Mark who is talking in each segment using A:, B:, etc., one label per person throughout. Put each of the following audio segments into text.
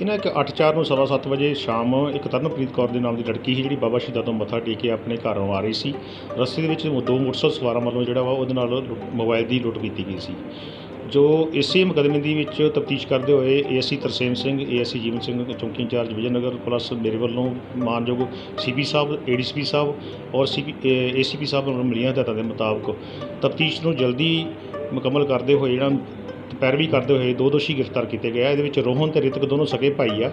A: ਇਹਨਾਂ ਇੱਕ 8-4 ਨੂੰ ਸਵਾ ਸੱਤ ਵਜੇ ਸ਼ਾਮ ਇੱਕ ਤਰਨਪ੍ਰੀਤ ਕੌਰ ਦੇ ਨਾਮ ਦੀ ਲੜਕੀ ਸੀ, ਜਿਹੜੀ ਬਾਬਾ ਸ਼ਹੀਦਾਂ ਤੋਂ ਮੱਥਾ ਟੇਕ ਕੇ ਆਪਣੇ ਘਰੋਂ ਆ ਰਹੀ ਸੀ। ਰਸਤੇ ਦੇ ਵਿੱਚ ਦੋ ਮੋਟਰਸਾਈਕਲ ਸਵਾਰਾਂ ਵੱਲੋਂ ਜਿਹੜਾ ਵਾ ਉਹਦੇ ਨਾਲ ਲੁੱਟ- ਮੋਬਾਈਲ ਦੀ ਲੁੱਟ ਕੀਤੀ ਗਈ ਸੀ। ਜੋ ਇਸੇ ਮੁਕੱਦਮੇ ਦੇ ਵਿੱਚ ਤਫਤੀਸ਼ ਕਰਦੇ ਹੋਏ ਏਐਸਸੀ ਤਰਸੇਮ ਸਿੰਘ ਏਐਸਸੀ ਜੀਵਨ ਸਿੰਘ, ਚੌਂਕੀ ਇੰਚਾਰਜ ਵਿਜੇਨਗਰ ਪਲੱਸ ਮੇਰੇ ਵੱਲੋਂ ਮਾਨਯੋਗ ਸੀਪੀ ਸਾਹਿਬ ਏਡੀਸੀਪੀ ਸਾਹਿਬ ਔਰ ਸੀਪੀ ਏਸੀਪੀ ਸਾਹਿਬ ਨੂੰ ਮਿਲੀਆਂ ਹਦਾਇਤਾਂ ਦੇ ਮੁਤਾਬਕ ਤਫਤੀਸ਼ ਨੂੰ ਜਲਦੀ ਮੁਕੰਮਲ ਕਰਦੇ ਹੋਏ ਜਿਹੜਾ ਪੈਰਵੀ ਕਰਦੇ ਹੋਏ ਦੋ ਦੋਸ਼ੀ ਗ੍ਰਿਫਤਾਰ ਕੀਤੇ ਗਏ ਆ। ਇਹਦੇ ਵਿੱਚ ਰੋਹਨ ਤੇ ਰਿਤਕ ਦੋਨੋਂ ਸਕੇ ਭਾਈ ਆ।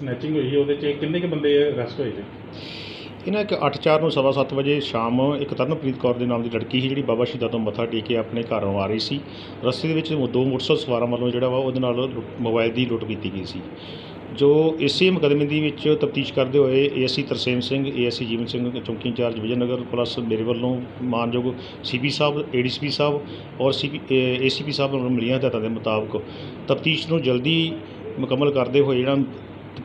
B: ਸਨੈਚਿੰਗ ਹੋਈ ਉਹਦੇ ਚ ਕਿੰਨੇ ਕੁ ਬੰਦੇ ਅਰੈਸਟ ਹੋਏ ਸੀ?
A: ਇਹਨਾਂ ਇੱਕ 8-4 ਨੂੰ ਸਵਾ ਸੱਤ ਵਜੇ ਸ਼ਾਮ ਇੱਕ ਤਰਨਪ੍ਰੀਤ ਕੌਰ ਦੇ ਨਾਮ ਦੀ ਲੜਕੀ ਸੀ ਜਿਹੜੀ ਬਾਬਾ ਸ਼ਹੀਦਾਂ ਤੋਂ ਮੱਥਾ ਟੇਕ ਕੇ ਆਪਣੇ ਘਰੋਂ ਆ ਰਹੀ ਸੀ। ਰਸਤੇ ਦੇ ਵਿੱਚ ਦੋ ਮੋਟਰਸਾਈਕਲ ਸਵਾਰਾਂ ਵੱਲੋਂ ਜਿਹੜਾ ਵਾ ਉਹਦੇ ਨਾਲ ਮੋਬਾਈਲ ਦੀ ਲੁੱਟ ਕੀਤੀ ਗਈ ਸੀ। ਜੋ ਇਸੇ ਮੁਕੱਦਮੇ ਦੀ ਵਿੱਚ ਤਫਤੀਸ਼ ਕਰਦੇ ਹੋਏ ਏਐਸਸੀ ਤਰਸੇਮ ਸਿੰਘ, ਏਐਸਸੀ ਜੀਵਨ ਸਿੰਘ ਚੌਂਕੀ ਇੰਚਾਰਜ ਵਿਜੇਨਗਰ ਪਲੱਸ ਮੇਰੇ ਵੱਲੋਂ ਮਾਨਯੋਗ ਸੀਪੀ ਸਾਹਿਬ ਏਡੀਸੀਪੀ ਸਾਹਿਬ ਔਰ ਸੀਪੀ ਏਸੀਪੀ ਸਾਹਿਬ ਨੂੰ ਮਿਲੀਆਂ ਹਦਾਇਤਾਂ ਦੇ ਮੁਤਾਬਕ ਤਫਤੀਸ਼ ਨੂੰ ਜਲਦੀ ਮੁਕੰਮਲ ਕਰਦੇ ਹੋਏ ਜਿਹੜਾ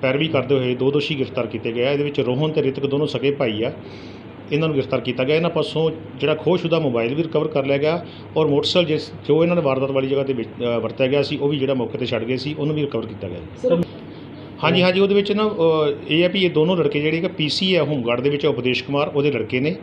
A: ਪੈਰਵੀ ਕਰਦੇ ਹੋਏ ਦੋ ਦੋਸ਼ੀ ਗ੍ਰਿਫਤਾਰ ਕੀਤੇ ਗਏ ਆ। ਇਹਦੇ ਵਿੱਚ ਰੋਹਨ ਤੇ ਰਿਤਕ ਦੋਨੋਂ ਸਕੇ ਭਾਈ ਆ। ਇਹਨਾਂ ਨੂੰ ਗ੍ਰਿਫਤਾਰ ਕੀਤਾ ਗਿਆ। ਇਹਨਾਂ ਪਾਸੋਂ ਜਿਹੜਾ ਖੋਹਸ਼ੁਦਾ ਮੋਬਾਈਲ ਵੀ ਰਿਕਵਰ ਕਰ ਲਿਆ ਗਿਆ ਔਰ ਮੋਟਰਸਾਈਕਲ ਜਿਸ ਜੋ ਇਹਨਾਂ ਨੇ ਵਾਰਦਾਤ ਵਾਲੀ ਜਗ੍ਹਾ ਤੇ ਵਿੱਚ- ਵਰਤਿਆ ਗਿਆ ਸੀ, ਉਹ ਵੀ ਜਿਹੜਾ ਮੌਕੇ ਤੇ ਛੱਡ ਗਏ ਸੀ, ਉਹਨੂੰ ਵੀ ਰਿਕਵਰ ਕੀਤਾ ਗਿਆ। ਹਾਂਜੀ ਹਾਂਜੀ, ਉਹਦੇ ਵਿੱਚ ਨਾ ਇਹ ਹੈ ਵੀ ਇਹ ਦੋਨੋਂ ਲੜਕੇ ਜਿਹੜੇ ਕਿ ਪੀਸੀ ਹੈ ਹੋਮਗਾਰਡ ਦੇ ਵਿੱਚ ਉਪਦੇਸ਼ ਕੁਮਾਰ, ਉਹਦੇ ਲੜਕੇ ਨੇ।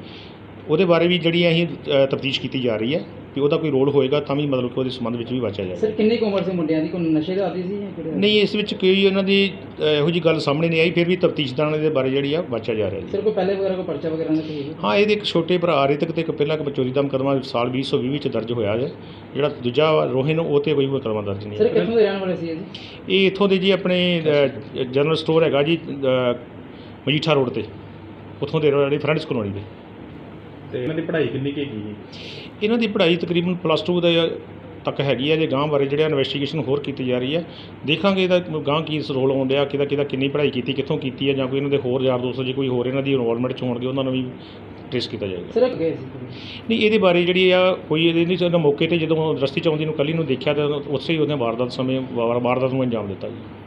A: ਉਹਦੇ ਬਾਰੇ ਵੀ ਜਿਹੜੀ ਅਸੀਂ ਤਫਤੀਸ਼ ਕੀਤੀ ਜਾ ਰਹੀ ਹੈ। ਕਿ ਉਹਦਾ ਕੋਈ ਰੋਲ ਹੋਏਗਾ ਤਾਂ ਵੀ ਮਤਲਬ ਕਿ ਉਹਦੇ ਸੰਬੰਧ ਵਿੱਚ ਵੀ ਵਾਚਿਆ ਜਾਏਗਾ।
C: ਸਰ ਕਿੰਨੀ ਕੁ ਉਮਰ ਸੀ ਮੁੰਡਿਆਂ ਦੀ? ਕੋਈ ਨਸ਼ੇ ਦਾ ਆਦੀ ਸੀ ਜਾਂ ਕਿਹੜੇ?
A: ਨਹੀਂ ਇਸ ਵਿੱਚ ਕੋਈ ਇਹਨਾਂ ਦੀ ਇਹੋ ਜੀ ਗੱਲ ਸਾਹਮਣੇ ਨਹੀਂ ਆਈ ਫਿਰ ਵੀ ਤਫਤੀਸ਼ਦਾਰਾਂ ਦੇ ਬਾਰੇ ਜਿਹੜੀ ਆ ਵਾਚਿਆ ਜਾ ਰਿਹਾ ਜੀ।
C: ਸਰ ਕੋਈ ਪਹਿਲੇ ਵਗੈਰਾ ਕੋਈ ਪਰਚਾ ਵਗੈਰਾ ਨਾ ਕੋਈ
A: ਹਾਂ ਇਹਦੇ ਇੱਕ ਛੋਟੇ ਭਰਾ ਰਿਤਕ ਤੇ ਇੱਕ ਪਹਿਲਾਂ ਇੱਕ ਚੋਰੀ ਦਾ ਮੁਕੱਦਮਾ ਸਾਲ 2020 ਵਿੱਚ ਦਰਜ ਹੋਇਆ ਹੈ। ਜਿਹੜਾ ਦੂਜਾ ਰੋਹਿਨ ਉਹ ਤੇ ਕੋਈ ਮੁਕੱਦਮਾ ਦਰਜ ਨਹੀਂ
C: ਸਰ
A: ਹੈ
C: ਕਿੱਥੋਂ ਦੇ ਰਹਿਣ ਵਾਲੇ ਸੀ ਇਹ ਜੀ?
A: ਇਹ ਇੱਥੋਂ ਦੇ ਜੀ ਆਪਣੇ ਅ, ਜਨਰਲ ਸਟੋਰ ਹੈਗਾ ਜੀ ਅ, ਮਜੀਠਾ ਰੋਡ ਤੇ। ਉੱਥੋਂ ਦੇ ਜਿਹੜੀ ਫਰੈਂਡਸ ਕਲੋਨੀ ਦੇ।
B: ਤੇ ਇਹਨਾਂ ਦੀ ਪੜ੍ਹਾਈ ਕਿੰਨੀ ਕੁ ਹੈਗੀ ਜੀ?
A: ਇਹਨਾਂ ਦੀ ਪੜ੍ਹਾਈ ਤਕਰੀਬਨ ਪਲੱਸ 2 ਦੇ ਤੱਕ ਹੈਗੀ ਹੈ ਜੇ ਗਾਂ ਬਾਰੇ ਜਿਹੜਾ ਇਨਵੈਸਟੀਗੇਸ਼ਨ ਹੋਰ ਕੀਤੀ ਜਾ ਰਹੀ ਹੈ। ਦੇਖਾਂਗੇ ਇਹਦਾ ਗਾਂ ਕੀ ਰੋਲ ਆਉਂਦਿਆ ਕਿਹਦਾ ਕਿਹਦਾ ਕਿੰਨੀ ਪੜ੍ਹਾਈ ਕੀਤੀ ਕਿੱਥੋਂ ਕੀਤੀ ਹੈ ਜਾਂ ਕੋਈ ਇਹਨਾਂ ਦੇ ਹੋਰ ਯਾਰ ਦੋਸਤ ਜੇ ਕੋਈ ਹੋਰ ਇਹਨਾਂ ਦੀ ਇਨਵੋਲਵਮੈਂਟ ਚ ਹੋਣਗੇ ਉਹਨਾਂ ਨੂੰ ਵੀ ਟ੍ਰੇਸ ਕੀਤਾ ਜਾਏਗਾ।
C: ਸਰ ਇਹ ਗਏ ਸੀ
A: ਨਹੀਂ ਇਹਦੇ ਬਾਰੇ ਜਿਹੜੀ ਆ ਕੋਈ ਇਹਦੇ ਨਹੀਂ ਸਾਨੂੰ ਮੌਕੇ ਤੇ ਜਦੋਂ ਰਸਤੇ ਚ ਆਉਂਦੀ ਨੂੰ ਕੱਲੀ ਨੂੰ ਦੇਖਿਆ ਤਾਂ ਉਸੇ ਹੀ ਉਹਨੇ ਵਾਰਦਾਤ ਸਮੇਂ ਵਾਰ- ਵਾਰਦਾਤ ਨੂੰ ਅੰਜਾਮ ਦਿੱਤਾ ਜੀ।